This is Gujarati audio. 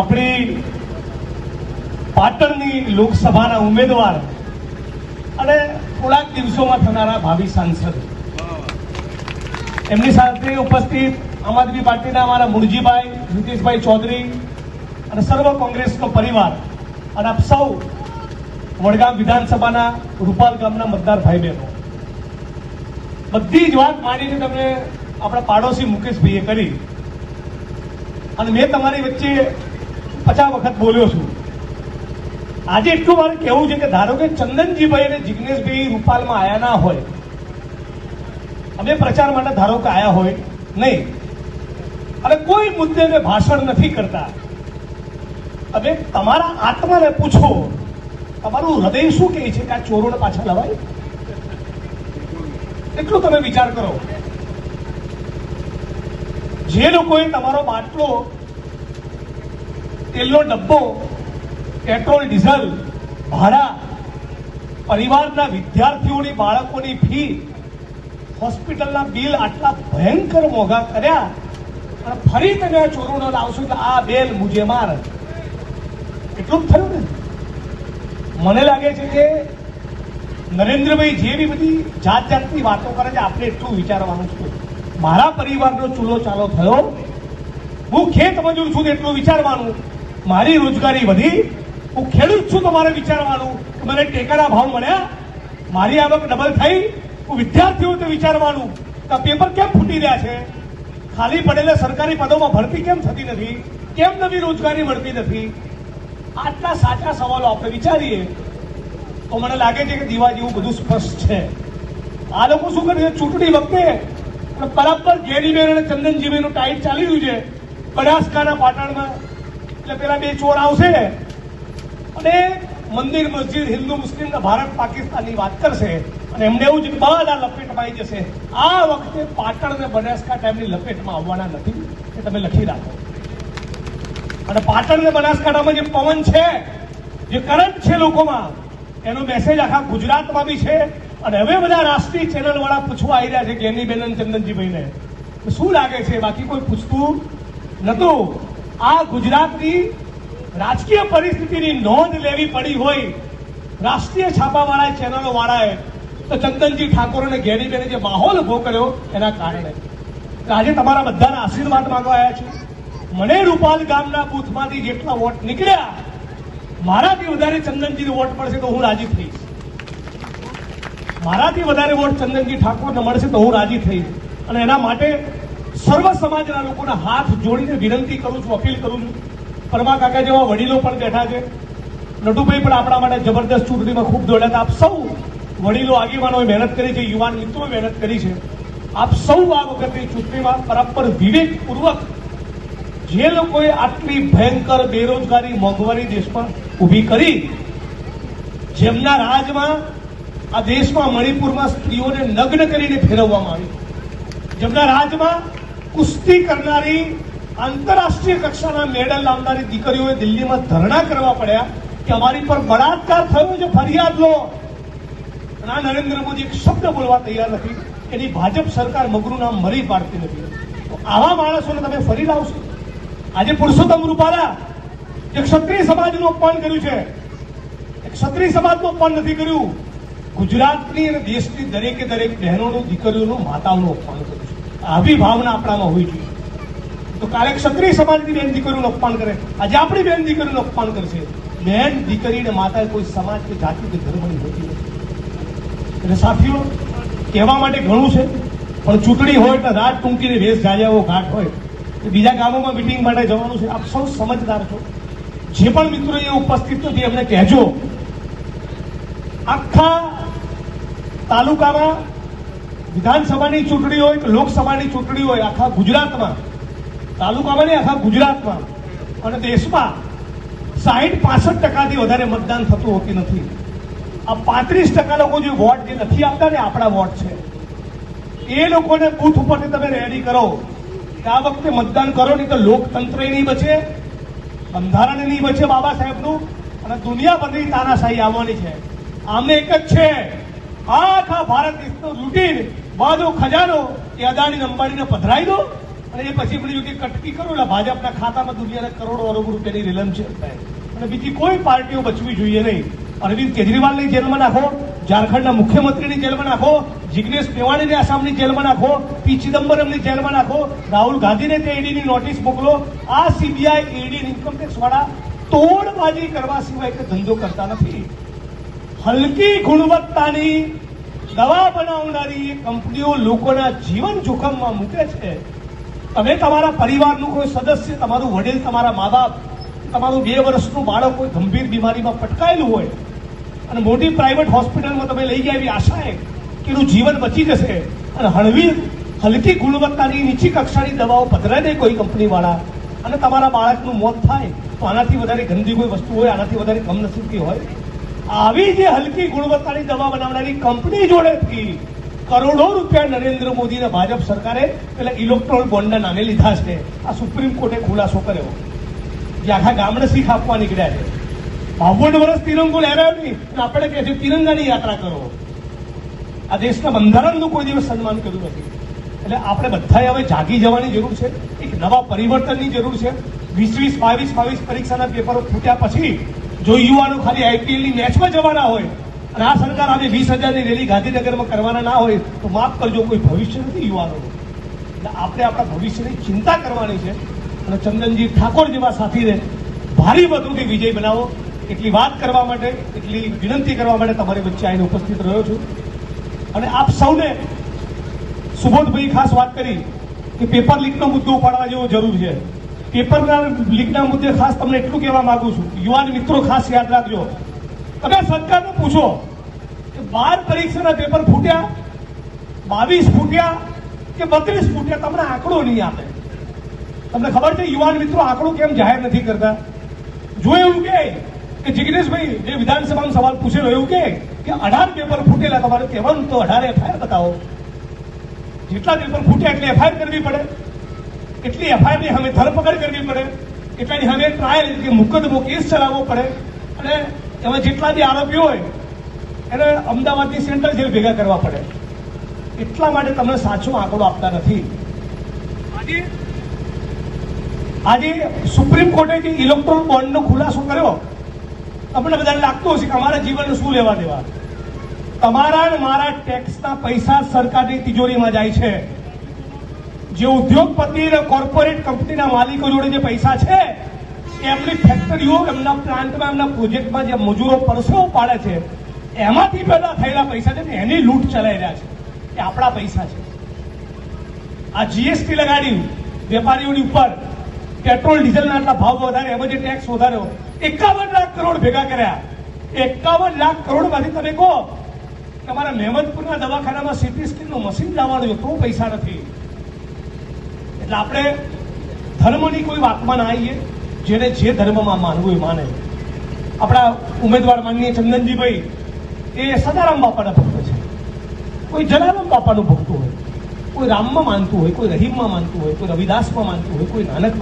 આપણી પાટણની લોકસભાના ઉમેદવાર અને થોડાક દિવસોમાં થનારા ભાવિ સાંસદ. એમની સાથે ઉપસ્થિત આમ આદમી પાર્ટીના અમારા મુરજીભાઈ, નીતિશભાઈ ચૌધરી અને સર્વ કોંગ્રેસનો પરિવાર અને આપ સૌ વડગામ વિધાનસભાના રૂપાલ ગામના મતદાર ભાઈ બહેનો બધી જ વાત માંડીને તમને આપણા પાડોશી મુકેશભાઈએ કરી. અને મેં તમારી વચ્ચે પચાસ વખત બોલ્યો છું. આજે એટલું મારે કહેવું છે કે ધારો કે ચંદનજીભાઈ અને જિગ્નેશભાઈ રૂપાલમાં આયા ના હોય, અમે પ્રચાર માટે ધારો કે આયા હોય, નહીં. અને કોઈ મુદ્દે અમે ભાષણ નથી કરતા. તમે તમારા આત્માને પૂછો, તમારું હૃદય શું કહે છે કે આ ચોરોને પાછા લવાય? એટલું તમે વિચાર કરો. જે લોકોએ તમારો બાટલો તેલનો ડબ્બો, પેટ્રોલ, ડીઝલ, ભાડા, પરિવારના વિદ્યાર્થીઓની, બાળકોની ફી, હોસ્પિટલના બિલ આટલા ભયંકર મોંઘા કર્યા અને ફરી તમે આ ચોરોનો લાવશો કે આ બેલ મુજે માર. એટલું જ થયું ને? મને લાગે છે કે નરેન્દ્રભાઈ જે બી બધી જાત જાતની વાતો કરે છે, આપણે એટલું વિચારવાનું છે. મારા પરિવારનો ચૂલો ચાલો થયો. હું ખેત મજૂર છું એટલું વિચારવાનું. મારી રોજગારી વધી, હું ખેડૂત છું તો મારે વિચારવાનું. મને ટેકાના ભાવ મળ્યા. મારી આવક ડબલ થઈ, હું વિદ્યાર્થીઓ તો વિચારવાનું. કે પેપર કેમ ફૂટી રહ્યા છે? ખાલી પડેલા સરકારી પદોમાં ભરતી કેમ થતી નથી? કેમ નવી રોજગારી મળતી નથી? આટલા સાચા સવાલો આપણે વિચારીએ, તો મને લાગે છે કે દીવા જેવું બધું સ્પષ્ટ છે. આ લોકો શું કરે છે? ચૂંટણી વખતે બરાબર ગેરીબેન અને ચંદનજીભાઈનું ટાઈટ ચાલી રહ્યું છે. બનાસકાંઠા પાટણમાં એટલે પેલા બે ચોર આવશે અને મંદિર મસ્જિદ, હિન્દુ, મુસ્લિમ ભારત, પાકિસ્તાનની વાત કરશે. અને એમને એવું જ બધા લપેટમાં આવી જશે. આ વખતે પાટણ ને બનાસકાંઠા એમની લપેટમાં આવવાના નથી. એ તમે લખી રાખો. અને પાટણ ને બનાસકાંઠામાં જે પવન છે, જે કરંટ છે લોકોમાં, એનો મેસેજ આખા ગુજરાતમાં બી છે. અને હવે બધા રાષ્ટ્રીય ચેનલ વાળા પૂછવા આવી રહ્યા છે કે એની બેન ચંદનજીભાઈને શું લાગે છે? બાકી કોઈ પૂછતું નતું? આ ગુજરાતની રાજકીય પરિસ્થિતિની નોંધ લેવી પડી હોય રાષ્ટ્રીય છાપાવાળા ચેનલો વાળાએ તો ચંદનજી ઠાકોર અને ઘેરીબેને જે માહોલ ઊભો કર્યો એના કારણે. આજે તમારા બધાના આશીર્વાદ માંગવા આવ્યા છે. મને રૂપાલ ગામના બૂથમાંથી જેટલા વોટ નીકળ્યા, મારાથી વધારે ચંદનજીને વોટ મળશે તો હું રાજી થઈશ. મારાથી વધારે વોટ ચંદનજી ઠાકોરને મળશે તો હું રાજી થઈશ. અને એના માટે સર્વ સમાજના લોકોના હાથ જોડીને વિનંતી કરું છું, અપીલ કરું છું. પરમા કાકા જેવા વડીલો પણ બેઠા છે. નટુભાઈ પણ આપણા માટે જબરદસ્ત ચૂંટણીમાં ખૂબ દોડ્યા આપ સૌ વડીલો આગેવાનોએ મહેનત કરી છે, યુવાન મિત્રોએ મહેનત કરી છે. આપ સૌ આ વખતની ચૂંટણીમાં બરાબર વિવેકપૂર્વક જે લોકોએ આટલી ભયંકર બેરોજગારી મોંઘવારી દેશમાં ઊભી કરી, જેમના રાજમાં આ દેશમાં મણિપુરમાં સ્ત્રીઓને નગ્ન કરીને ફેરવવામાં આવી, જેમના રાજમાં કુસ્તી કરનારી આંતરરાષ્ટ્રીય કક્ષાના મેડલ લાવનારી દીકરીઓએ દિલ્હીમાં ધરણા કરવા પડ્યા કે અમારી પર બળાત્કાર થયો છે ફરિયાદ લો આ નરેન્દ્ર મોદી એક શબ્દ બોલવા તૈયાર નથી એની ભાજપ સરકાર મગરું નામ મરી પાડતી નથી તો આવા માણસોને તમે ફરી લાવશો આજે પુરુષોત્તમ રૂપાલા જે ક્ષત્રિય સમાજનું અપમાન કર્યું છે ક્ષત્રિય સમાજનું અપમાન નથી કર્યું ગુજરાતની અને દેશની દરેકે દરેક બહેનોનું દીકરીઓનું માતાઓનું અપમાન કર્યું આવી ભાવના આપણામાં હોવી જોઈએ. તો કાલે ક્ષત્રિય સમાજની બેન દીકરીનું અપમાન કરે. આજે આપણી બેન દીકરીનું અપમાન કરશે. બેન દીકરી ને માતા કોઈ સમાજ કે જાતિ કે ધર્મની હોતી નથી. એટલે સાથીઓ, કહેવા માટે ઘણું છે, પણ ચૂંટણી હોય એટલે રાત ટૂંકીને વેશ જાજાઓ ઘાટ હોય. તો બીજા ગામોમાં મિટિંગ માટે જવાનું છે. આપ સૌ સમજદાર છો. જે પણ મિત્રો એ ઉપસ્થિત નથી એમને કહેજો. આખા તાલુકામાં વિધાનસભાની ચૂંટણી હોય કે લોકસભાની ચૂંટણી હોય, આખા ગુજરાતમાં, તાલુકામાં નહીં, આખા ગુજરાતમાં. અને દેશમાં સાહીઠ પાસઠ ટકાથી વધારે મતદાન થતું હોતી નથી. આ પાંત્રીસ ટકા લોકો જે વોટ જે નથી આપતા ને, આપણા વોટ છે. એ લોકોને બૂથ ઉપરથી તમે રેડી કરો કે આ વખતે મતદાન કરો, નહીં તો લોકતંત્ર નહીં બચે, બંધારણ નહીં બચે બાબા સાહેબનું, અને દુનિયાભરની તાનાશાહી આવવાની છે. આમને એક જ છે. આખા ભારત દેશનો લૂંટીને બધો ખજાનો, એ અદાણી અંબાણીને પધરાઈ દો અને એ પછી પેલી કે કટકી કરો, એટલે ભાજપના ખાતામાં દુનિયાના કરોડો અરબ રૂપિયાની રેલમ છે. અને બીજી કોઈ પાર્ટીઓ બચવી જોઈએ નહીં. અરવિંદ કેજરીવાલની જેલમાં નાખો, ઝારખંડના મુખ્યમંત્રીની જેલમાં નાખો, જિગ્નેશ મેવાણીને આસામની જેલમાં નાખો, પી. ચિદમ્બરમની જેલમાં નાખો, રાહુલ ગાંધીને તે ઈડીની નોટિસ મોકલો. આ સીબીઆઈ ઈડી ઇન્કમટેક્સ વાળા તોડબાજી કરવા સિવાય કે ધંધો કરતા નથી. હલકી ગુણવત્તાની દવા બનાવનારી કંપનીઓ લોકોના જીવન જોખમમાં મૂકે છે. તમે તમારા પરિવારનું કોઈ સદસ્ય, તમારું વડીલ, તમારા મા બાપ તમારું બે વર્ષનું બાળક કોઈ ગંભીર બીમારીમાં પટકાયેલું હોય અને મોટી પ્રાઇવેટ હોસ્પિટલમાં તમે લઈ ગયા એવી આશાએ કે એનું જીવન બચી જશે અને હળવી, હલકી ગુણવત્તાની નીચી કક્ષાની દવાઓ પધરાય દે કોઈ કંપનીવાળા અને તમારા બાળકનું મોત થાય તો આનાથી વધારે ગંદી કોઈ વસ્તુ હોય, આનાથી વધારે કમનસીબી હોય. આવી જે હલકી ગુણવત્તાની દવા બનાવનારી કંપની જોડેથી કરોડો રૂપિયા નરેન્દ્ર મોદીને ભાજપ સરકારે પેલા ઇલેક્ટ્રોલ બોન્ડના નામે લીધા છે. આ સુપ્રીમ કોર્ટે ખુલાસો કર્યો. જે આખા ગામડે શીખ આપવા નીકળ્યા છે. બાવન વર્ષ તિરંગો લહેરાયો નહીં આપણે કહે છે, તિરંગાની યાત્રા કરો. આ દેશના બંધારણનું કોઈ દિવસ સન્માન કર્યું નથી. એટલે આપણે બધાએ હવે જાગી જવાની જરૂર છે. એક નવા પરિવર્તનની જરૂર છે. વીસ વીસ, બાવીસ બાવીસ પરીક્ષાના પેપરો ફૂટ્યા પછી જો યુવાનો ખાલી આઈપીએલની મેચમાં જવાના હોય અને આ સરકાર આજે વીસ હજારની રેલી ગાંધીનગરમાં કરવાના ના હોય, તો માફ કરજો, કોઈ ભવિષ્ય નથી યુવાનોનું. આપણે આપણા ભવિષ્યની ચિંતા કરવાની છે અને ચંદનજી ઠાકોર જેવા સાથીને ભારી મતોથી વિજય બનાવો. એટલી વાત કરવા માટે, એટલી વિનંતી કરવા માટે તમારી વચ્ચે આવીને ઉપસ્થિત રહ્યો છું. અને આપ સૌને સુબોધભાઈ ખાસ વાત કરી કે પેપર લીકનો મુદ્દો ઉપાડવા જેવો જરૂર છે. પેપરના લીકના મુદ્દે ખાસ તમને એટલું કહેવા માંગુ છું, યુવાન મિત્રો ખાસ યાદ રાખજો. તમે સરકારને પૂછો કે બાર પરીક્ષાના પેપર ફૂટ્યા, બાવીસ ફૂટ્યા કે બત્રીસ ફૂટ્યા, તમને આંકડો નહીં આપે. તમને ખબર છે, યુવાન મિત્રો આંકડો કેમ જાહેર નથી કરતા? જો એવું કે કે જિગ્નેશભાઈ, જે વિધાનસભામાં સવાલ પૂછેલો એવું કે કે અઢાર પેપર ફૂટેલા, તમારે કહેવાનું તો અઢાર એફઆઈઆર બતાવો. જેટલા પેપર ફૂટ્યા એટલે એફઆઈઆર કરવી પડે. એટલી એફઆઈઆરની સામે ધરપકડ કરવી પડે. એટલાની સામે ટ્રાયલ કે મુકદમો કેસ ચલાવવો પડે. અને એમાં જેટલા બી આરોપીઓ હોય, એને અમદાવાદની સેન્ટ્રલ જેલ ભેગા કરવા પડે. એટલા માટે તમને સાચો આંકડો આપતા નથી. આજે આજે સુપ્રીમ કોર્ટે જે ઇલેક્ટ્રોન બોન્ડનો ખુલાસો કર્યો, તમને બધાને લાગતું હશે કે અમારા જીવનને શું લેવા દેવા તમારા મારા ટેક્સના પૈસા સરકારની તિજોરીમાં જાય છે. જે ઉદ્યોગપતિ અને કોર્પોરેટ કંપનીના માલિકો જોડે જે પૈસા છે, એમની ફેક્ટરીઓ એમના પ્લાન્ટમાં એમના પ્રોજેક્ટમાં જે મજૂરો પરસેવો પાડે છે, એમાંથી પેદા થયેલા પૈસા છે એની લૂંટ ચલાવી રહ્યા છે. એ આપણા પૈસા છે. આ જીએસટી લગાડી વેપારીઓની ઉપર પેટ્રોલ, ડીઝલના આટલા ભાવ વધારે, એમાં જે ટેક્સ વધાર્યો, એકાવન લાખ કરોડ ભેગા કર્યા. એકાવન લાખ કરોડમાંથી તમે કહો, તમારા મહેમદપુરના દવાખાનામાં સીટી સ્કેનનું મશીન લાવવાનું છે, તો પૈસા નથી. એટલે આપણે ધર્મની કોઈ વાતમાં ના આવીએ, જેને જે ધર્મમાં માનવું એ માને. આપણા ઉમેદવાર માનીએ ચંદનજીભાઈ, એ સદારામ બાપાના ભક્ત છે. કોઈ જલારામ બાપાનું ભક્ત હોય, કોઈ રામમાં માનતું હોય, કોઈ રહીમમાં માનતું હોય, કોઈ રવિદાસમાં માનતું હોય, કોઈ નાનકમાં